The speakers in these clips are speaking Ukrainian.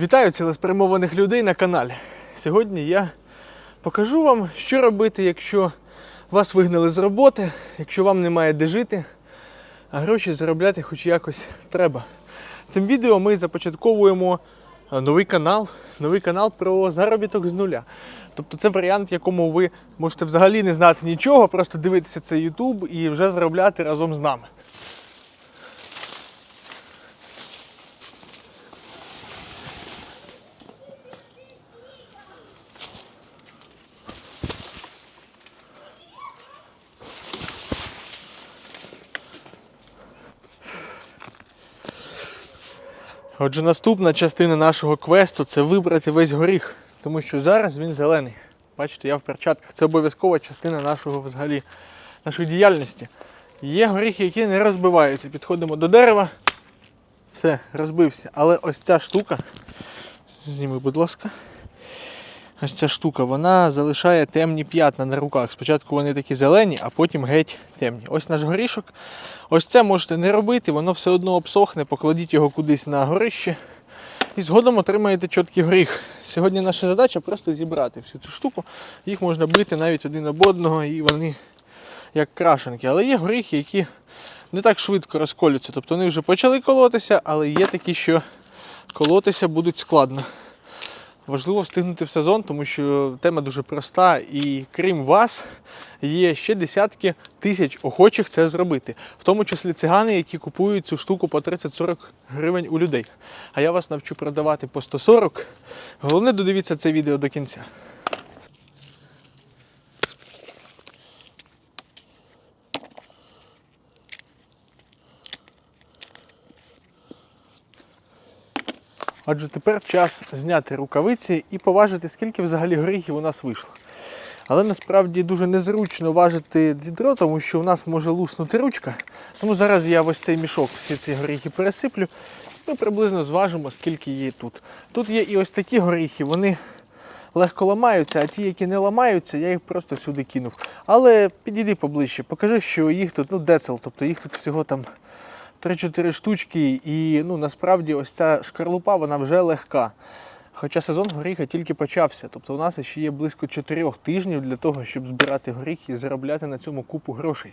Вітаю цілеспрямованих людей на каналі. Сьогодні я покажу вам, що робити, якщо вас вигнали з роботи, якщо вам немає де жити, а гроші заробляти хоч якось треба. Цим відео ми започатковуємо е, новий канал, новий канал про заробіток з нуля. Тобто це варіант, в якому ви можете взагалі не знати нічого, просто дивитися цей YouTube і вже заробляти разом з нами. Отже, наступна частина нашого квесту це вибрати весь горіх, тому що зараз він зелений. Бачите, я в перчатках. Це обов'язкова частина нашого взагалі, нашої діяльності. Є горіхи, які не розбиваються. Підходимо до дерева. Все, розбився. Але ось ця штука, зніми, будь ласка. Ось ця штука, вона залишає темні п'ятна на руках. Спочатку вони такі зелені, а потім геть темні. Ось наш горішок. Ось це можете не робити, воно все одно обсохне, покладіть його кудись на горище. І згодом отримаєте чіткий горіх. Сьогодні наша задача просто зібрати всю цю штуку. Їх можна бити навіть один об одного, і вони як крашенки. Але є горіхи, які не так швидко розколються. Тобто вони вже почали колотися, але є такі, що колотися будуть складно. Важливо встигнути в сезон, тому що тема дуже проста, і крім вас, є ще десятки тисяч охочих це зробити, в тому числі цигани, які купують цю штуку по 30-40 гривень у людей. А я вас навчу продавати по 140. Головне, додивіться це відео до кінця. Отже, тепер час зняти рукавиці і поважити, скільки взагалі горіхів у нас вийшло. Але насправді дуже незручно важити відро, тому що у нас може луснути ручка. Тому зараз я ось цей мішок всі ці горіхи пересиплю. Ми приблизно зважимо, скільки є тут. Тут є і ось такі горіхи, вони легко ламаються, а ті, які не ламаються, я їх просто сюди кинув. Але підійди поближче, покажи, що їх тут, ну, децел, тобто їх тут всього там 3-4 штучки, і ну, насправді ось ця шкарлупа вона вже легка. Хоча сезон горіха тільки почався. Тобто у нас ще є близько 4 тижнів для того, щоб збирати горіхи і заробляти на цьому купу грошей.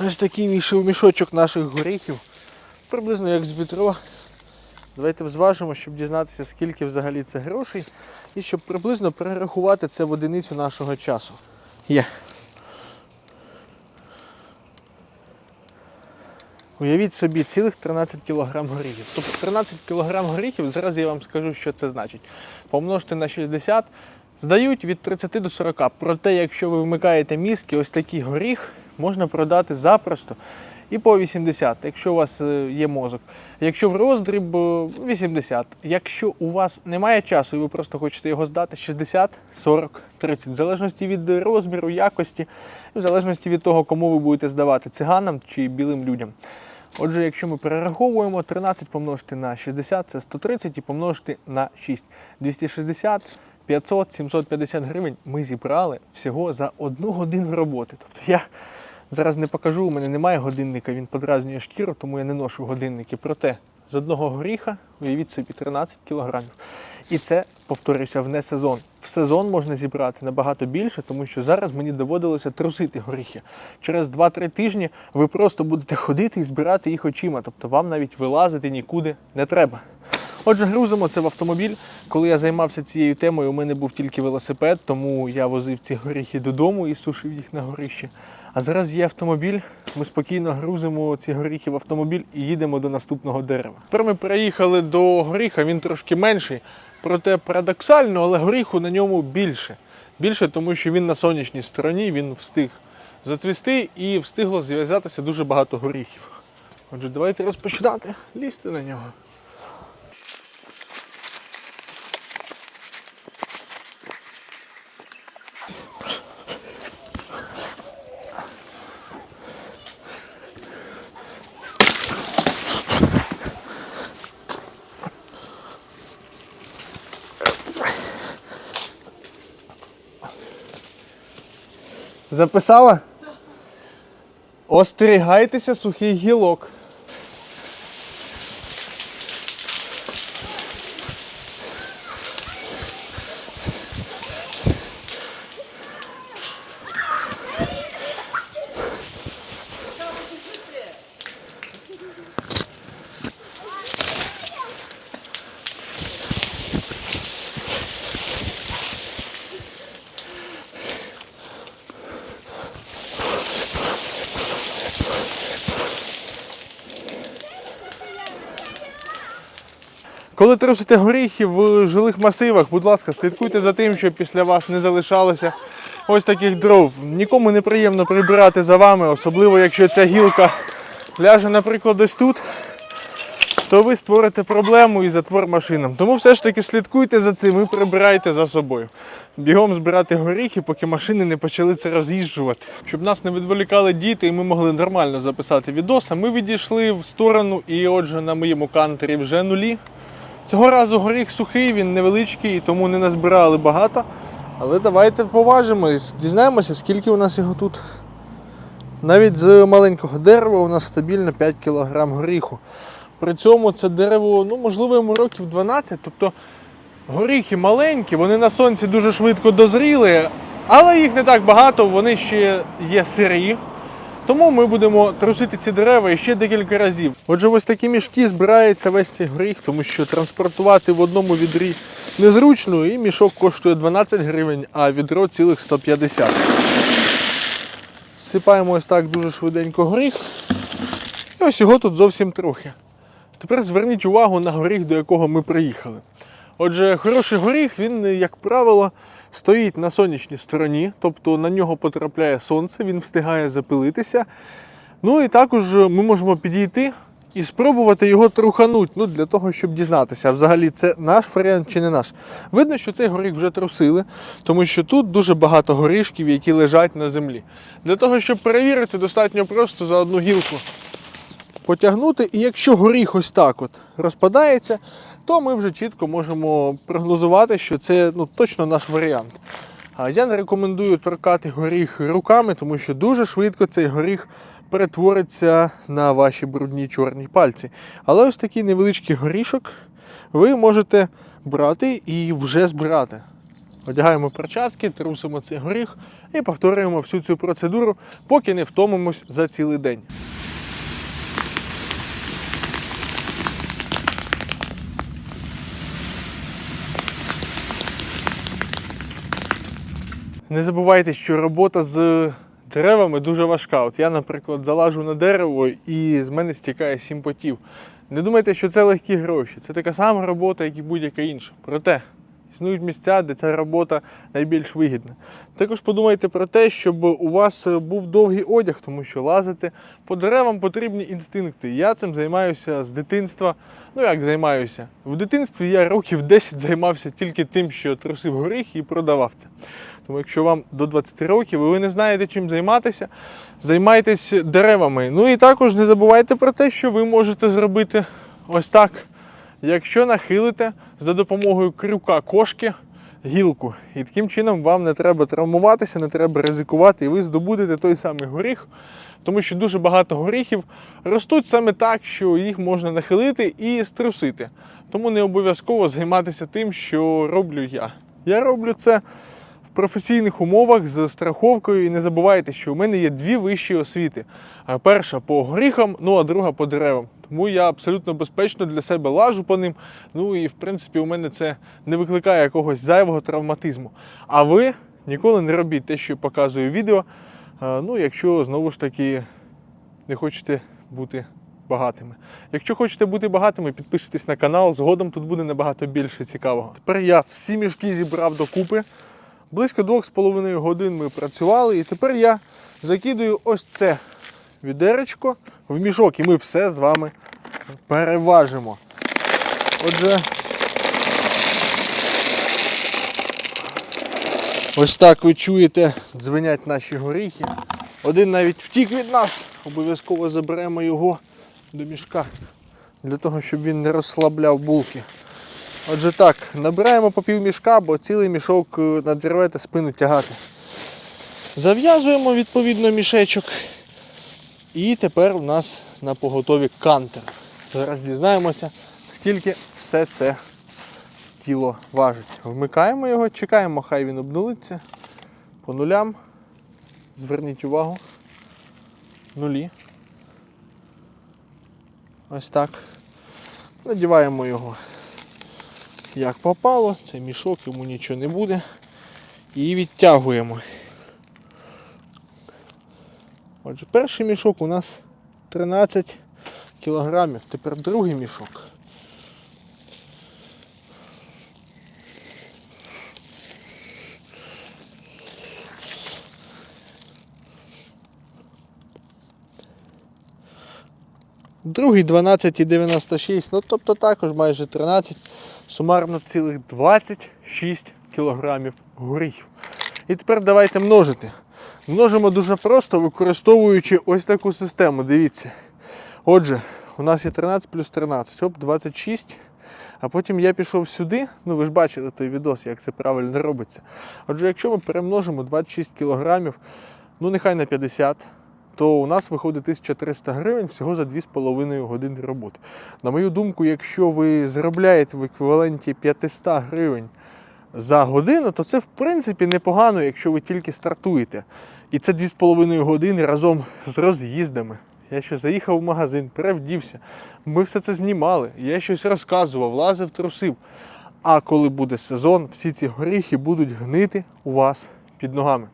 Ось такий вийшов мішочок наших горіхів. Приблизно як з бітро. Давайте зважимо, щоб дізнатися, скільки взагалі це грошей, і щоб приблизно перерахувати це в одиницю нашого часу. Є. Уявіть собі цілих 13 кг горіхів. Тобто 13 кг горіхів, зараз я вам скажу, що це значить. Помножте на 60, здають від 30 до 40. Проте, якщо ви вмикаєте мізки, ось такий горіх можна продати запросто і по 80, якщо у вас е, є мозок. Якщо в роздріб е, 80. Якщо у вас немає часу і ви просто хочете його здати, 60, 40, 30, в залежності від розміру, якості, в залежності від того, кому ви будете здавати циганам чи білим людям. Отже, якщо ми перераховуємо 13 помножити на 60, це 130 і помножити на 6. 260, 500, 750 гривень ми зібрали всього за одну годину роботи. Тобто я зараз не покажу, у мене немає годинника, він подразнює шкіру, тому я не ношу годинники. Проте з одного горіха, уявіть собі, 13 кілограмів. І це, повторюся, в не сезон. В сезон можна зібрати набагато більше, тому що зараз мені доводилося трусити горіхи. Через 2-3 тижні ви просто будете ходити і збирати їх очима, тобто вам навіть вилазити нікуди не треба. Отже, грузимо це в автомобіль. Коли я займався цією темою, у мене був тільки велосипед, тому я возив ці горіхи додому і сушив їх на горищі. А зараз є автомобіль. Ми спокійно грузимо ці горіхи в автомобіль і їдемо до наступного дерева. Тепер ми переїхали до горіха, він трошки менший, проте парадоксально, але горіху на ньому більше. Більше, тому що він на сонячній стороні, він встиг зацвісти і встигло зв'язатися дуже багато горіхів. Отже, давайте розпочинати лізти на нього. Записала? Остерігайтеся сухих гілок. Коли трусите горіхи в жилих масивах, будь ласка, слідкуйте за тим, щоб після вас не залишалося ось таких дров. Нікому не приємно прибирати за вами, особливо якщо ця гілка ляже, наприклад, десь тут, то ви створите проблему і затвор машинам. Тому все ж таки слідкуйте за цим і прибирайте за собою. Бігом збирати горіхи, поки машини не почали це роз'їжджувати. Щоб нас не відволікали діти і ми могли нормально записати відоси, ми відійшли в сторону і отже на моєму кантері вже нулі. Цього разу горіх сухий, він невеличкий, тому не назбирали багато. Але давайте поважимось, дізнаємося, скільки у нас його тут. Навіть з маленького дерева у нас стабільно 5 кг горіху. При цьому це дерево, ну, можливо, йому років 12. Тобто горіхи маленькі, вони на сонці дуже швидко дозріли, але їх не так багато, вони ще є сирі. Тому ми будемо трусити ці дерева ще декілька разів. Отже, ось такі мішки збирається весь цей горіх, тому що транспортувати в одному відрі незручно, і мішок коштує 12 гривень, а відро цілих 150. Сипаємо ось так дуже швиденько горіх. І ось його тут зовсім трохи. Тепер зверніть увагу на горіх, до якого ми приїхали. Отже, хороший горіх, він, як правило, стоїть на сонячній стороні, тобто на нього потрапляє сонце, він встигає запилитися. Ну і також ми можемо підійти і спробувати його трухануть, ну, для того, щоб дізнатися, взагалі це наш варіант чи не наш. Видно, що цей горіх вже трусили, тому що тут дуже багато горішків, які лежать на землі. Для того, щоб перевірити, достатньо просто за одну гілку потягнути. І якщо горіх ось так от розпадається, то ми вже чітко можемо прогнозувати, що це ну, точно наш варіант. Я не рекомендую торкати горіх руками, тому що дуже швидко цей горіх перетвориться на ваші брудні чорні пальці. Але ось такий невеличкий горішок ви можете брати і вже збирати. Одягаємо перчатки, трусимо цей горіх і повторюємо всю цю процедуру, поки не втомимось за цілий день. Не забувайте, що робота з деревами дуже важка. От я, наприклад, залажу на дерево і з мене стікає сім потів. Не думайте, що це легкі гроші. Це така сама робота, як і будь-яка інша. Проте існують місця, де ця робота найбільш вигідна. Також подумайте про те, щоб у вас був довгий одяг, тому що лазити по деревам потрібні інстинкти. Я цим займаюся з дитинства. Ну як займаюся? В дитинстві я років 10 займався тільки тим, що трусив горіх і продавав це. Тому якщо вам до 20 років і ви не знаєте, чим займатися, займайтесь деревами. Ну і також не забувайте про те, що ви можете зробити ось так. Якщо нахилите за допомогою крюка кошки гілку, і таким чином вам не треба травмуватися, не треба ризикувати, і ви здобудете той самий горіх, тому що дуже багато горіхів ростуть саме так, що їх можна нахилити і струсити. Тому не обов'язково займатися тим, що роблю я. Я роблю це професійних умовах з страховкою. І не забувайте, що у мене є дві вищі освіти. Перша по горіхам, ну а друга по деревам. Тому я абсолютно безпечно для себе лажу по ним. Ну і в принципі у мене це не викликає якогось зайвого травматизму. А ви ніколи не робіть те, що я показую відео. Ну, якщо знову ж таки не хочете бути багатими. Якщо хочете бути багатими, підписуйтесь на канал. Згодом тут буде набагато більше цікавого. Тепер я всі мішки зібрав докупи. Близько 2,5 годин ми працювали, і тепер я закидую ось це відеречко в мішок, і ми все з вами переважимо. Отже, ось так ви чуєте, дзвенять наші горіхи. Один навіть втік від нас. Обов'язково заберемо його до мішка для того, щоб він не розслабляв булки. Отже так, набираємо по пів мішка, бо цілий мішок е, надірвете спину тягати. Зав'язуємо відповідно мішечок. І тепер у нас на поготові кантер. Зараз дізнаємося, скільки все це тіло важить. Вмикаємо його, чекаємо, хай він обнулиться по нулям. Зверніть увагу. Нулі. Ось так. Надіваємо його як попало, це мішок, йому нічого не буде. І відтягуємо. Отже, перший мішок у нас 13 кілограмів. Тепер другий мішок. Другий 12,96, ну тобто також майже 13, сумарно цілих 26 кілограмів горіхів. І тепер давайте множити. Множимо дуже просто, використовуючи ось таку систему. Дивіться. Отже, у нас є 13 плюс 13, оп, 26. А потім я пішов сюди. Ну ви ж бачили той відос, як це правильно робиться. Отже, якщо ми перемножимо 26 кілограмів, ну нехай на 50, то у нас виходить 1300 гривень всього за 2,5 години роботи. На мою думку, якщо ви заробляєте в еквіваленті 500 гривень за годину, то це в принципі непогано, якщо ви тільки стартуєте. І це 2,5 години разом з роз'їздами. Я ще заїхав в магазин, перевдівся. Ми все це знімали. Я щось розказував, лазив, трусив. А коли буде сезон, всі ці горіхи будуть гнити у вас під ногами.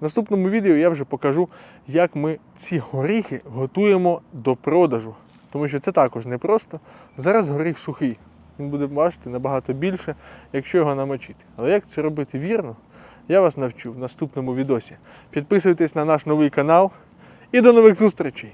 В наступному відео я вже покажу, як ми ці горіхи готуємо до продажу. Тому що це також непросто. Зараз горіх сухий. Він буде важити набагато більше, якщо його намочити. Але як це робити вірно, я вас навчу в наступному відосі. Підписуйтесь на наш новий канал і до нових зустрічей!